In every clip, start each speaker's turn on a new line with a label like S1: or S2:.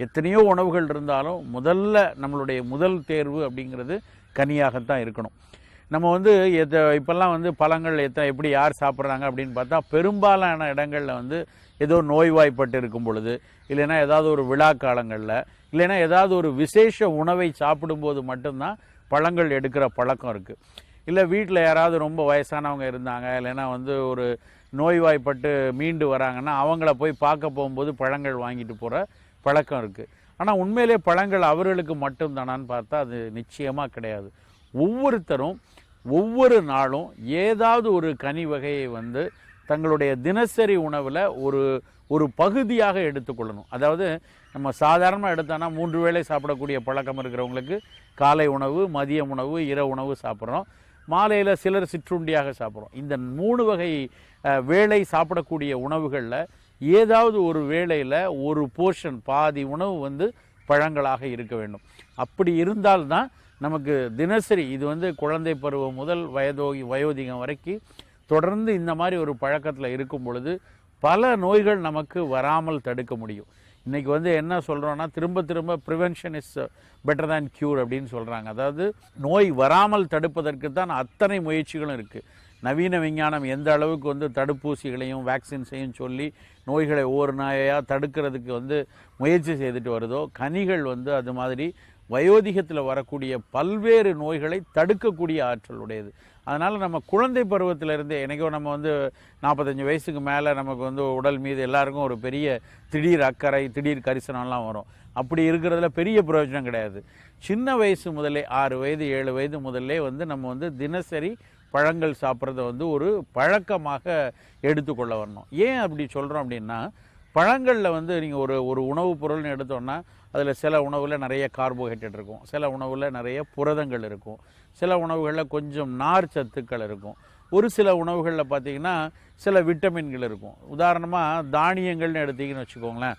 S1: எத்தனையோ உணவுகள் இருந்தாலும் முதல்ல நம்மளுடைய முதல் தேர்வு அப்படிங்கிறது கனியாகத்தான் இருக்கணும். நம்ம வந்து எத்த இப்போல்லாம் வந்து பழங்கள் எத்தனை எப்படி யார் சாப்பிட்றாங்க அப்படின்னு பார்த்தா பெரும்பாலான இடங்களில் வந்து ஏதோ நோய்வாய்ப்பட்டு இருக்கும் பொழுது இல்லைன்னா ஏதாவது ஒரு விழா காலங்களில் இல்லைன்னா ஏதாவது ஒரு விசேஷ உணவை சாப்பிடும்போது மட்டும்தான் பழங்கள் எடுக்கிற பழக்கம் இருக்குது இல்லை வீட்டில் யாராவது ரொம்ப வயசானவங்க இருந்தாங்க இல்லைன்னா வந்து ஒரு நோய்வாய்ப்பட்டு மீண்டு வராங்கன்னா அவங்கள போய் பார்க்க போகும்போது பழங்கள் வாங்கிட்டு போகிற பழக்கம் இருக்குது ஆனால் உண்மையிலே பழங்கள் அவர்களுக்கு மட்டும்தானான்னு பார்த்தா அது நிச்சயமாக கிடையாது. ஒவ்வொருத்தரும் ஒவ்வொரு நாளும் ஏதாவது ஒரு கனி வகையை வந்து தங்களுடைய தினசரி உணவில் ஒரு ஒரு பகுதியாக எடுத்துக்கொள்ளணும் அதாவது நம்ம சாதாரணமாக எடுத்தோன்னா மூன்று வேளை சாப்பிடக்கூடிய பழக்கம் இருக்கிறவங்களுக்கு காலை உணவு மதிய உணவு இரவு உணவு சாப்பிட்றோம். மாலையில் சிலர் சிற்றுண்டியாக சாப்பிட்றோம். இந்த மூணு வகை வேலை வேளை சாப்பிடக்கூடிய உணவுகளில் ஏதாவது ஒரு வேளையில் ஒரு போர்ஷன் பாதி உணவு வந்து பழங்களாக இருக்க வேண்டும். அப்படி இருந்தால்தான் நமக்கு தினசரி இது வந்து குழந்தை பருவம் முதல் வயதோகி வயோதிகம் வரைக்கும் தொடர்ந்து இந்த மாதிரி ஒரு பழக்கத்தில் இருக்கும் பொழுது பல நோய்கள் நமக்கு வராமல் தடுக்க முடியும். இன்றைக்கி வந்து என்ன சொல்கிறோன்னா திரும்ப திரும்ப prevention is better than cure அப்படின்னு சொல்கிறாங்க அதாவது நோய் வராமல் தடுப்பதற்கு தான் அத்தனை முயற்சிகளும் இருக்குது நவீன விஞ்ஞானம் எந்த அளவுக்கு வந்து தடுப்பூசிகளையும் வேக்சின்ஸையும் சொல்லி நோய்களை ஒவ்வொரு நாயாக தடுக்கிறதுக்கு வந்து முயற்சி செய்துட்டு வருதோ கனிகள் வந்து அது மாதிரி வயோதிகத்தில் வரக்கூடிய பல்வேறு நோய்களை தடுக்கக்கூடிய ஆற்றல் உடையது. அதனால் நம்ம குழந்தை பருவத்திலிருந்தே எனக்கோ நம்ம வந்து நாற்பத்தஞ்சு வயசுக்கு மேலே நமக்கு வந்து உடல் மீது எல்லாருக்கும் ஒரு பெரிய திடீர் அக்கறை திடீர் கரிசனம்லாம் வரும். அப்படி இருக்கிறதுல பெரிய பிரயோஜனம் கிடையாது. சின்ன வயசு முதலே ஆறு வயது ஏழு வயது முதல்லே வந்து நம்ம வந்து தினசரி பழங்கள் சாப்பிட்றத வந்து ஒரு பழக்கமாக எடுத்துக்கொள்ள வரணும். ஏன் அப்படி சொல்கிறோம் அப்படின்னா பழங்களில் வந்து நீங்கள் ஒரு ஒரு உணவுப் பொருள்னு எடுத்தோம்னா அதில் சில உணவில் நிறைய கார்போஹைட்ரேட் இருக்கும். சில உணவில் நிறைய புரதங்கள் இருக்கும். சில உணவுகளில் கொஞ்சம் நார் சத்துக்கள் இருக்கும். ஒரு சில உணவுகளில் பார்த்தீங்கன்னா சில விட்டமின்கள் இருக்கும். உதாரணமாக தானியங்கள்னு எடுத்தீங்கன்னு வச்சுக்கோங்களேன்.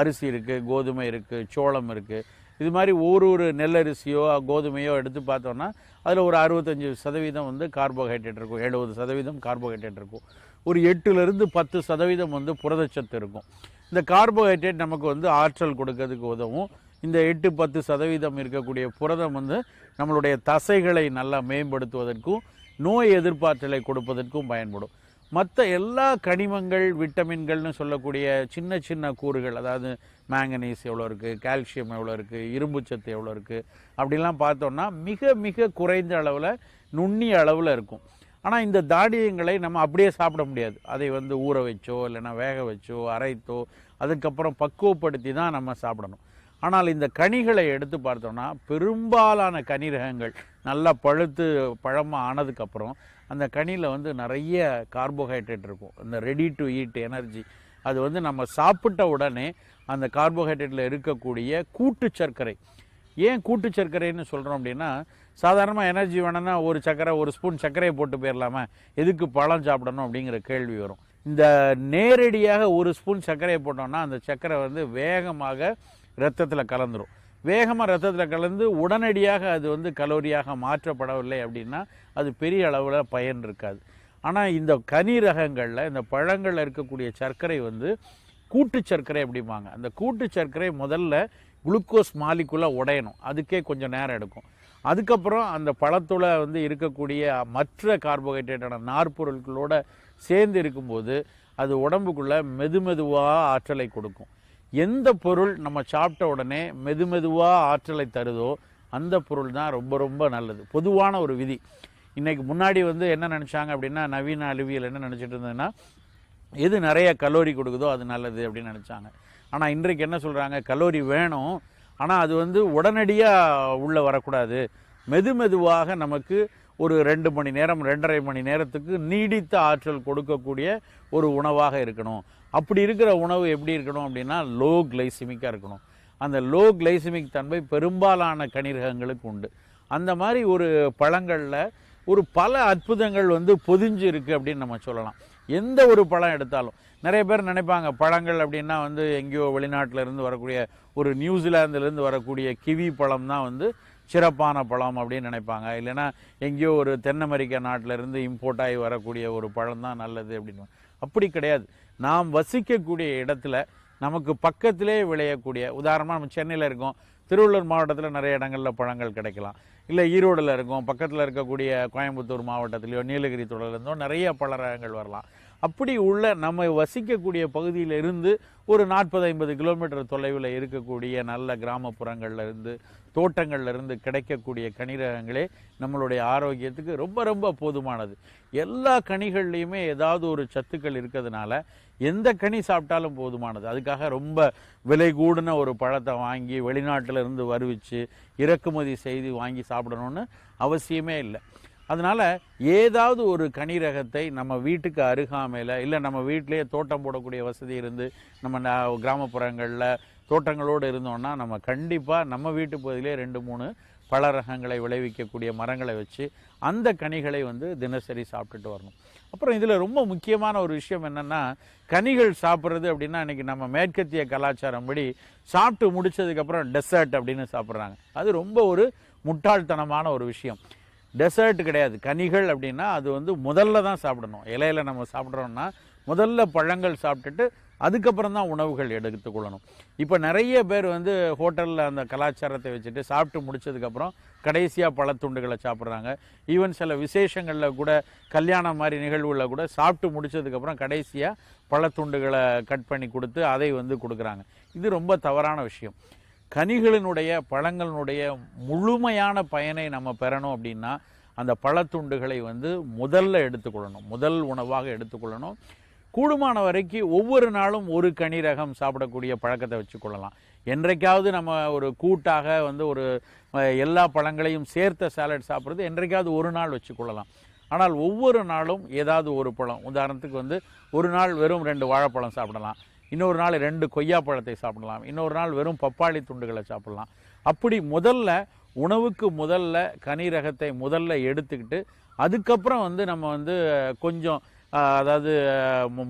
S1: அரிசி இருக்குது கோதுமை இருக்குது சோளம் இருக்குது இது மாதிரி ஒரு ஒரு நெல்லரிசியோ கோதுமையோ எடுத்து பார்த்தோன்னா அதில் ஒரு அறுபத்தஞ்சு சதவீதம் வந்து கார்போஹைட்ரேட் இருக்கும். எழுபது சதவீதம் கார்போஹைட்ரேட் இருக்கும். ஒரு எட்டுலேருந்து பத்து சதவீதம் வந்து புரதச்சத்து இருக்கும். இந்த கார்போஹைட்ரேட் நமக்கு வந்து ஆற்றல் கொடுக்கறதுக்கு உதவும். இந்த எட்டு பத்து சதவீதம் இருக்கக்கூடிய புரதம் வந்து நம்மளுடைய தசைகளை நல்லா மேம்படுத்துவதற்கும் நோய் எதிர்ப்பாற்றலை கொடுப்பதற்கும் பயன்படும். மற்ற எல்லா கனிமங்கள் விட்டமின்கள்னு சொல்லக்கூடிய சின்ன சின்ன கூறுகள் அதாவது மேங்கனீஸ் எவ்வளோ இருக்குது கால்சியம் எவ்வளோ இருக்குது இரும்புச்சத்து எவ்வளோ இருக்குது அப்படிலாம் பார்த்தோம்னா மிக மிக குறைந்த அளவில் நுண்ணிய அளவில் இருக்கும். ஆனால் இந்த தானியங்களை நம்ம அப்படியே சாப்பிட முடியாது. அதை வந்து ஊற வச்சோ இல்லைன்னா வேக வச்சோ அரைத்தோ அதுக்கப்புறம் பக்குவப்படுத்தி தான் நம்ம சாப்பிடணும். ஆனால் இந்த கனிகளை எடுத்து பார்த்தோம்னா பெரும்பாலான கனி ரகங்கள் நல்லா பழுத்து பழமாக ஆனதுக்கப்புறம் அந்த கனியில் வந்து நிறைய கார்போஹைட்ரேட் இருக்கும். இந்த ரெடி டு ஈட் எனர்ஜி அது வந்து நம்ம சாப்பிட்ட உடனே அந்த கார்போஹைட்ரேட்டில் இருக்கக்கூடிய கூட்டு சர்க்கரை. ஏன் கூட்டு சர்க்கரைன்னு சொல்கிறோம் அப்படின்னா சாதாரணமாக எனர்ஜி வேணும்னா ஒரு சர்க்கரை ஒரு ஸ்பூன் சர்க்கரையை போட்டு போயிடலாமா எதுக்கு பழம் சாப்பிடணும் அப்படிங்கிற கேள்வி வரும். இந்த நேரடியாக ஒரு ஸ்பூன் சர்க்கரையை போட்டோம்னா அந்த சர்க்கரை வந்து வேகமாக ரத்தத்தில் கலந்துரும். வேகமாக ரத்தத்தில் கலந்து உடனடியாக அது வந்து கலோரியாக மாற்றப்படவில்லை அப்படின்னா அது பெரிய அளவில் பயன் இருக்காது. ஆனால் இந்த கனி ரகங்களில் இந்த பழங்களில் இருக்கக்கூடிய சர்க்கரை வந்து கூட்டு சர்க்கரை அப்படிம்பாங்க. அந்த கூட்டு சர்க்கரை முதல்ல குளுக்கோஸ் மாலிக்குள்ளே உடையணும். அதுக்கே கொஞ்சம் நேரம் எடுக்கும். அதுக்கப்புறம் அந்த பழத்தோட வந்து இருக்கக்கூடிய மற்ற கார்போஹைட்ரேட்டான நார்ப்பொருட்களோட சேர்ந்து இருக்கும்போது அது உடம்புக்குள்ள மெதுமெதுவாக ஆற்றலை கொடுக்கும். எந்த பொருள் நம்ம சாப்பிட்ட உடனே மெதுமெதுவாக ஆற்றலை தருதோ அந்த பொருள் தான் ரொம்ப ரொம்ப நல்லது. பொதுவான ஒரு விதி. இன்றைக்கு முன்னாடி வந்து என்ன நினச்சாங்க அப்படின்னா நவீன அறிவியல் என்ன நினச்சிட்டு இருந்ததுன்னா எது நிறைய கலோரி கொடுக்குதோ அது நல்லது அப்படின்னு நினச்சாங்க. ஆனால் இன்றைக்கு என்ன சொல்கிறாங்க கலோரி வேணும். ஆனால் அது வந்து உடனடியாக உள்ளே வரக்கூடாது. மெது மெதுவாக நமக்கு ஒரு ரெண்டு மணி நேரம் ரெண்டரை மணி நேரத்துக்கு நீடித்த ஆற்றல் கொடுக்கக்கூடிய ஒரு உணவாக இருக்கணும். அப்படி இருக்கிற உணவு எப்படி இருக்கணும் அப்படின்னா லோ கிளைசிமிக்காக இருக்கணும். அந்த லோ கிளைசிமிக் தன்மை பெரும்பாலான கனிரகங்களுக்கு உண்டு. அந்த மாதிரி ஒரு பழங்களில் ஒரு பல அற்புதங்கள் வந்து பொதிஞ்சு இருக்குது அப்படின்னு நம்ம சொல்லலாம். எந்த ஒரு பழம் எடுத்தாலும். நிறைய பேர் நினைப்பாங்க பழங்கள் அப்படின்னா வந்து எங்கேயோ வெளிநாட்டிலிருந்து வரக்கூடிய ஒரு நியூசிலாந்துலேருந்து வரக்கூடிய கிவி பழம் தான் வந்து சிறப்பான பழம் அப்படின்னு நினைப்பாங்க. இல்லைன்னா எங்கேயோ ஒரு தென் அமெரிக்கா நாட்டில இருந்து இம்போர்ட் ஆகி வரக்கூடிய ஒரு பழம் தான் நல்லது அப்படின்னு. அப்படி கிடையாது. நாம் வசிக்கக்கூடிய இடத்துல நமக்கு பக்கத்திலே விளையக்கூடிய உதாரணமாக நம்ம சென்னையில் இருக்கோம். திருவள்ளூர் மாவட்டத்தில் நிறைய இடங்களில் பழங்கள் கிடைக்கலாம். இல்லை ஈரோடில் இருக்கும் பக்கத்தில் இருக்கக்கூடிய கோயம்புத்தூர் மாவட்டத்திலையோ நீலகிரி தொடர்லேருந்தோ நிறைய பழ ரகங்கள் வரலாம். அப்படி உள்ள நம்ம வசிக்கக்கூடிய பகுதியில் இருந்து ஒரு நாற்பது ஐம்பது கிலோமீட்டர் தொலைவில் இருக்கக்கூடிய நல்ல கிராமப்புறங்கள்ல இருந்து தோட்டங்கள்ல இருந்து கிடைக்கக்கூடிய கனிரகங்களே நம்மளுடைய ஆரோக்கியத்துக்கு ரொம்ப ரொம்ப போதுமானது. எல்லா கனிகள்லையுமே ஏதாவது ஒரு சத்துக்கள் இருக்கிறதுனால எந்த கனி சாப்பிட்டாலும் போதுமானது. அதுக்காக ரொம்ப விலை கூடின ஒரு பழத்தை வாங்கி வெளிநாட்டில் இருந்து வருவிச்சு இறக்குமதி செய்து வாங்கி சாப்பிடணும்னு அவசியமே இல்லை. அதனால் ஏதாவது ஒரு கனி ரகத்தை நம்ம வீட்டுக்கு அருகாமையில் இல்லை நம்ம வீட்டிலேயே தோட்டம் போடக்கூடிய வசதி இருந்து நம்ம ந- கிராமப்புறங்களில் தோட்டங்களோடு இருந்தோம்னா நம்ம கண்டிப்பாக நம்ம வீட்டு பகுதியிலே ரெண்டு மூணு பல ரகங்களை விளைவிக்கக்கூடிய மரங்களை வச்சு அந்த கனிகளை வந்து தினசரி சாப்பிட்டுட்டு வரணும். அப்புறம் இதில் ரொம்ப முக்கியமான ஒரு விஷயம் என்னென்னா கனிகள் சாப்பிட்றது அப்படின்னா இன்றைக்கி நம்ம மேற்கத்திய கலாச்சாரம் படி சாப்பிட்டு முடிச்சதுக்கப்புறம் டெசர்ட் அப்படின்னு சாப்பிட்றாங்க. அது ரொம்ப ஒரு முட்டாள்தனமான ஒரு விஷயம். டெசர்ட் கிடையாது. கனிகள் அப்படின்னா அது வந்து முதல்ல தான் சாப்பிடணும். இலையில நம்ம சாப்பிட்றோம்னா முதல்ல பழங்கள் சாப்பிட்டுட்டு அதுக்கப்புறம் தான் உணவுகள் எடுத்துக்கொள்ளணும் இப்போ நிறைய பேர் வந்து ஹோட்டலில் அந்த கலாச்சாரத்தை வச்சுட்டு சாப்பிட்டு முடிச்சதுக்கப்புறம் கடைசியாக பழத்துண்டுகளை சாப்பிட்றாங்க. ஈவன் சில விசேஷங்களில் கூட கல்யாணம் மாதிரி நிகழ்வுகளில் கூட சாப்பிட்டு முடிச்சதுக்கப்புறம் கடைசியாக பழத்துண்டுகளை கட் பண்ணி கொடுத்து அதை வந்து கொடுக்குறாங்க. இது ரொம்ப தவறான விஷயம். கனிகளினுடைய பழங்களினுடைய முழுமையான பயனை நம்ம பெறணும் அப்படின்னா அந்த பழத்துண்டுகளை வந்து முதல்ல எடுத்துக்கொள்ளணும். முதல் உணவாக எடுத்துக்கொள்ளணும். கூடுமான வரைக்கும் ஒவ்வொரு நாளும் ஒரு கனி ரகம் சாப்பிடக்கூடிய பழக்கத்தை வச்சுக்கொள்ளலாம். என்றைக்காவது நம்ம ஒரு கூட்டாக வந்து ஒரு எல்லா பழங்களையும் சேர்த்த சாலட் சாப்பிட்றது என்றைக்காவது ஒரு நாள் வச்சுக்கொள்ளலாம். ஆனால் ஒவ்வொரு நாளும் ஏதாவது ஒரு பழம். உதாரணத்துக்கு வந்து ஒரு நாள் வெறும் ரெண்டு வாழைப்பழம் சாப்பிடலாம். இன்னொரு நாள் ரெண்டு கொய்யா பழத்தை சாப்பிடலாம். இன்னொரு நாள் வெறும் பப்பாளி துண்டுகளை சாப்பிடலாம். அப்படி முதல்ல உணவுக்கு முதல்ல கனி ரகத்தை முதல்ல எடுத்துக்கிட்டு அதுக்கப்புறம் வந்து நம்ம வந்து கொஞ்சம் அதாவது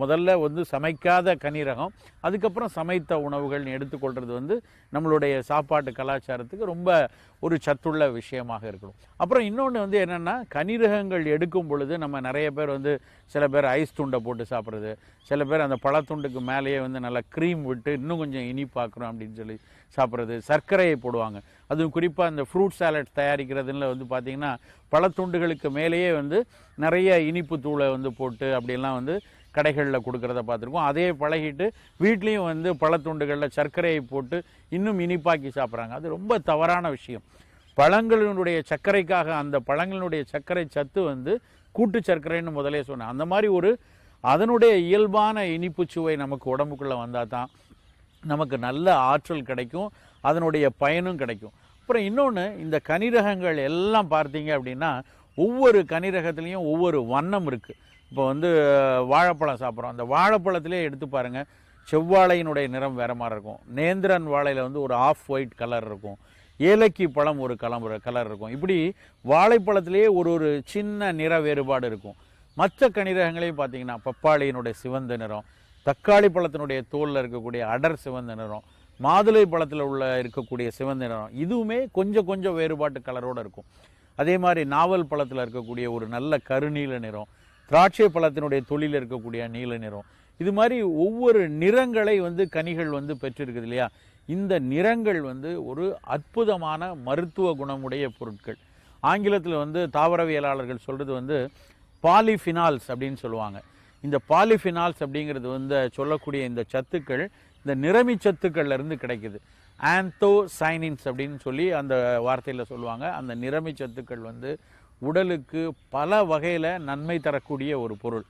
S1: முதல்ல வந்து சமைக்காத கனிரகம் அதுக்கப்புறம் சமைத்த உணவுகள் எடுத்துக்கொள்வது வந்து நம்மளுடைய சாப்பாட்டு கலாச்சாரத்துக்கு ரொம்ப ஒரு சத்துள்ள விஷயமாக இருக்கணும். அப்புறம் இன்னொன்று வந்து என்னென்னா கனிரகங்கள் எடுக்கும் பொழுது நம்ம நிறைய பேர் வந்து சில பேர் ஐஸ் துண்டை போட்டு சாப்பிட்றது சில பேர் அந்த பழத்துண்டுக்கு மேலேயே வந்து நல்லா க்ரீம் விட்டு இன்னும் கொஞ்சம் இனிப்பாக்குறோம் அப்படின்னு சொல்லி சாப்பிட்றது சர்க்கரையை போடுவாங்க. அதுவும் குறிப்பாக இந்த ஃப்ரூட் சாலட் தயாரிக்கிறதுல வந்து பார்த்திங்கன்னா பழத்துண்டுகளுக்கு மேலேயே வந்து நிறைய இனிப்பு தூளை வந்து போட்டு அப்படிலாம் வந்து கடைகளில் கொடுக்கறத பார்த்துருக்கோம். அதே பழகிட்டு வீட்லேயும் வந்து பழத்துண்டுகளில் சர்க்கரையை போட்டு இன்னும் இனிப்பாக்கி சாப்பிட்றாங்க. அது ரொம்ப தவறான விஷயம். பழங்களினுடைய சர்க்கரைக்காக அந்த பழங்களினுடைய சர்க்கரை சத்து வந்து கூட்டு சர்க்கரைன்னு முதலே சொன்னேன். அந்த மாதிரி ஒரு அதனுடைய இயல்பான இனிப்பு சுவை நமக்கு உடம்புக்குள்ளே வந்தால் தான் நமக்கு நல்ல ஆற்றல் கிடைக்கும் அதனுடைய பயனும் கிடைக்கும். அப்புறம் இன்னொன்று இந்த கனிரகங்கள் எல்லாம் பார்த்தீங்க அப்படின்னா ஒவ்வொரு கனிரகத்துலேயும் ஒவ்வொரு வண்ணம் இருக்குது இப்போ வந்து வாழைப்பழம் சாப்பிட்றோம். அந்த வாழைப்பழத்திலே எடுத்து பாருங்கள் செவ்வாழையினுடைய நிறம் வேறு மாதிரி இருக்கும். நேந்திரன் வாழையில் வந்து ஒரு ஆஃப் ஒயிட் கலர் இருக்கும். ஏலக்கி பழம் ஒரு கலம்புற கலர் இருக்கும். இப்படி வாழைப்பழத்திலேயே ஒரு ஒரு சின்ன நிற வேறுபாடு இருக்கும். மற்ற கனிரகங்களையும் பார்த்தீங்கன்னா பப்பாளியினுடைய சிவந்த நிறம் தக்காளி பழத்தினுடைய தோலில் இருக்கக்கூடிய அடர் சிவந்த நிறம் மாதுளை பழத்தில் உள்ள இருக்கக்கூடிய சிவந்த நிறம் இதுவுமே கொஞ்சம் கொஞ்சம் வேறுபாட்டு கலரோடு இருக்கும். அதே மாதிரி நாவல் பழத்தில் இருக்கக்கூடிய ஒரு நல்ல கருநீல நிறம் திராட்சை பழத்தினுடைய தொழில் இருக்கக்கூடிய நீல நிறம். இது மாதிரி ஒவ்வொரு நிறங்களை வந்து கனிகள் வந்து பெற்றிருக்குது இல்லையா? இந்த நிறங்கள் வந்து ஒரு அற்புதமான மருத்துவ குணமுடைய பொருட்கள். ஆங்கிலத்தில் வந்து தாவரவியலாளர்கள் சொல்கிறது வந்து பாலிஃபினால்ஸ் அப்படின்னு சொல்லுவாங்க. இந்த பாலிஃபினால்ஸ் அப்படிங்கிறது வந்து சொல்லக்கூடிய இந்த சத்துக்கள் இந்த நிறமி சத்துக்கள்ல இருந்து கிடைக்குது. ஆந்தோசைனின்ஸ் அப்படின்னு சொல்லி அந்த வார்த்தையில் சொல்லுவாங்க. அந்த நிறமி சத்துக்கள் வந்து உடலுக்கு பல வகையில் நன்மை தரக்கூடிய ஒரு பொருள்.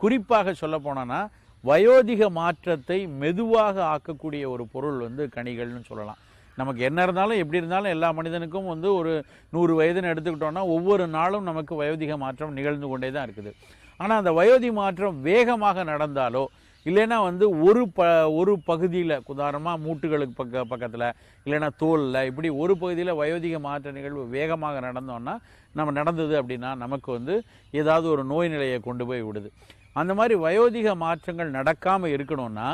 S1: குறிப்பாக சொல்ல போனோன்னா வயோதிக மாற்றத்தை மெதுவாக ஆக்கக்கூடிய ஒரு பொருள் வந்து கனிகள்னு சொல்லலாம். நமக்கு என்ன இருந்தாலும் எப்படி இருந்தாலும் எல்லா மனிதனுக்கும் வந்து ஒரு நூறு வயதுன்னு எடுத்துக்கிட்டோம்னா ஒவ்வொரு நாளும் நமக்கு வயோதிக மாற்றம் நிகழ்ந்து கொண்டே தான் இருக்குது. ஆனால் அந்த வயோதி மாற்றம் வேகமாக நடந்தாலோ இல்லைன்னா வந்து ஒரு ப ஒரு பகுதியில் உதாரணமாக மூட்டுகளுக்கு பக்க பக்கத்தில் இல்லைன்னா தோலில் இப்படி ஒரு பகுதியில் வயோதிக மாற்ற நிகழ்வு வேகமாக நடந்தோம்னா நம்ம நடந்தது அப்படின்னா நமக்கு வந்து ஏதாவது ஒரு நோய் நிலையை கொண்டு போய் விடுது. அந்த மாதிரி வயோதிக மாற்றங்கள் நடக்காமல் இருக்கணும்னா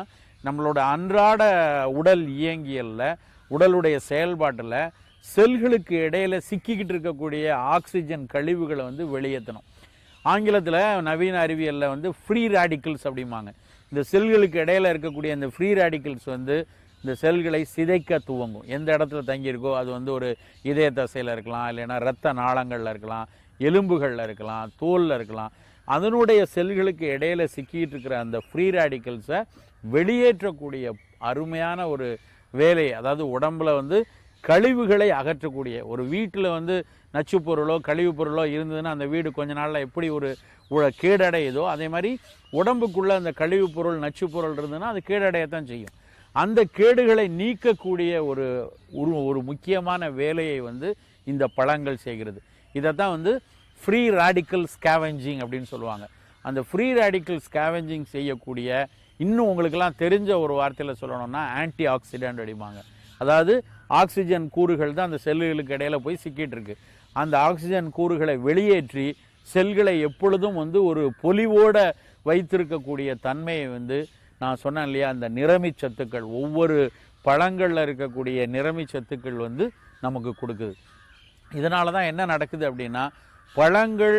S1: நம்மளோட அன்றாட உடல் இயங்கியலில் உடலுடைய செயல்பாட்டில் செல்களுக்கு இடையில சிக்கிக்கிட்டு இருக்கக்கூடிய ஆக்சிஜன் கழிவுகளை வந்து வெளியேற்றணும் ஆங்கிலத்தில் நவீன அறிவியலில் வந்து ஃப்ரீ ரேடிக்கல்ஸ் அப்படிம்பாங்க. இந்த செல்களுக்கு இடையில இருக்கக்கூடிய இந்த ஃப்ரீ ரேடிக்கல்ஸ் வந்து இந்த செல்களை சிதைக்க துவங்கும். எந்த இடத்துல தங்கியிருக்கோ அது வந்து ஒரு இதய தசையில் இருக்கலாம் இல்லைன்னா ரத்த நாளங்களில் இருக்கலாம் எலும்புகளில் இருக்கலாம் தோலில் இருக்கலாம். அதனுடைய செல்களுக்கு இடையில சிக்கிட்டு இருக்கிற அந்த ஃப்ரீ ரேடிக்கல்ஸை வெளியேற்றக்கூடிய அருமையான ஒரு வேலை அதாவது உடம்புல வந்து கழிவுகளை அகற்றக்கூடிய. ஒரு வீட்டில் வந்து நச்சுப் பொருளோ கழிவுப் பொருளோ இருந்ததுன்னா அந்த வீடு கொஞ்ச நாளில் எப்படி ஒரு உ- கேடடையுதோ அதே மாதிரி உடம்புக்குள்ளே அந்த கழிவுப் பொருள் நச்சு பொருள் இருந்ததுன்னா அது கேடடையத்தான் செய்யும். அந்த கேடுகளை நீக்கக்கூடிய ஒரு ஒரு ஒரு முக்கியமான வேலையை வந்து இந்த பழங்கள் செய்கிறது. இதை தான் வந்து ஃப்ரீ ராடிக்கல் ஸ்கேவெஞ்சிங் அப்படின்னு சொல்லுவாங்க. அந்த ஃப்ரீ ராடிக்கல் ஸ்கேவெஞ்சிங் செய்யக்கூடிய இன்னும் உங்களுக்கெல்லாம் தெரிஞ்ச ஒரு வார்த்தையில் சொல்லணும்னா ஆன்டி ஆக்சிடென்ட் அடிப்பாங்க. அதாவது ஆக்சிஜன் கூறுகள் தான் அந்த செல்லுகளுக்கு இடையில போய் சிக்கிட்டு இருக்கு. அந்த ஆக்சிஜன் கூறுகளை வெளியேற்றி செல்களை எப்பொழுதும் வந்து ஒரு பொலிவோட வைத்திருக்கக்கூடிய தன்மையை வந்து நான் சொன்னேன் இல்லையா? அந்த நிறமி சத்துக்கள் ஒவ்வொரு பழங்களில் இருக்கக்கூடிய நிறமி சத்துக்கள் வந்து நமக்கு கொடுக்குது. இதனால தான் என்ன நடக்குது அப்படின்னா பழங்கள்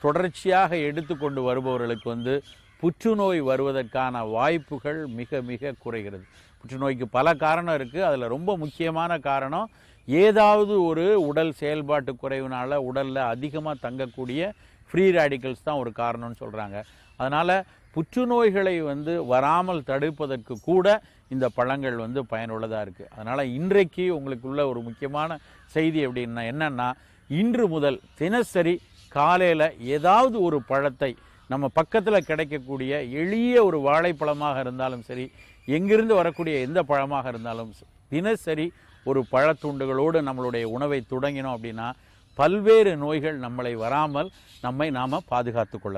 S1: தொடர்ச்சியாக எடுத்துக்கொண்டு வருபவர்களுக்கு வந்து புற்றுநோய் வருவதற்கான வாய்ப்புகள் மிக மிக குறைகிறது. புற்றுநோய்க்கு பல காரணம் இருக்குது அதில் ரொம்ப முக்கியமான காரணம் ஏதாவது ஒரு உடல் செயல்பாட்டு குறைவினால் உடலில் அதிகமாக தங்கக்கூடிய ஃப்ரீ ரேடிக்கல்ஸ் தான் ஒரு காரணம்னு சொல்கிறாங்க அதனால் புற்றுநோய்களை வந்து வராமல் தடுப்பதற்கு கூட இந்த பழங்கள் வந்து பயனுள்ளதாக இருக்குது அதனால் இன்றைக்கு உங்களுக்குள்ள ஒரு முக்கியமான செய்தி அப்படின்னா என்னென்னா இன்று முதல் தினசரி காலையில் ஏதாவது ஒரு பழத்தை நம்ம பக்கத்தில் கிடைக்கக்கூடிய எளிய ஒரு வாழைப்பழமாக இருந்தாலும் சரி எங்கிருந்து வரக்கூடிய எந்த பழமாக இருந்தாலும் தினசரி ஒரு பழத்துண்டுகளோடு நம்மளுடைய உணவை தொடங்கினோம் அப்படின்னா பல்வேறு நோய்கள் நம்மளை வராமல் நம்மை நாம் பாதுகாத்து கொள்ளலாம்.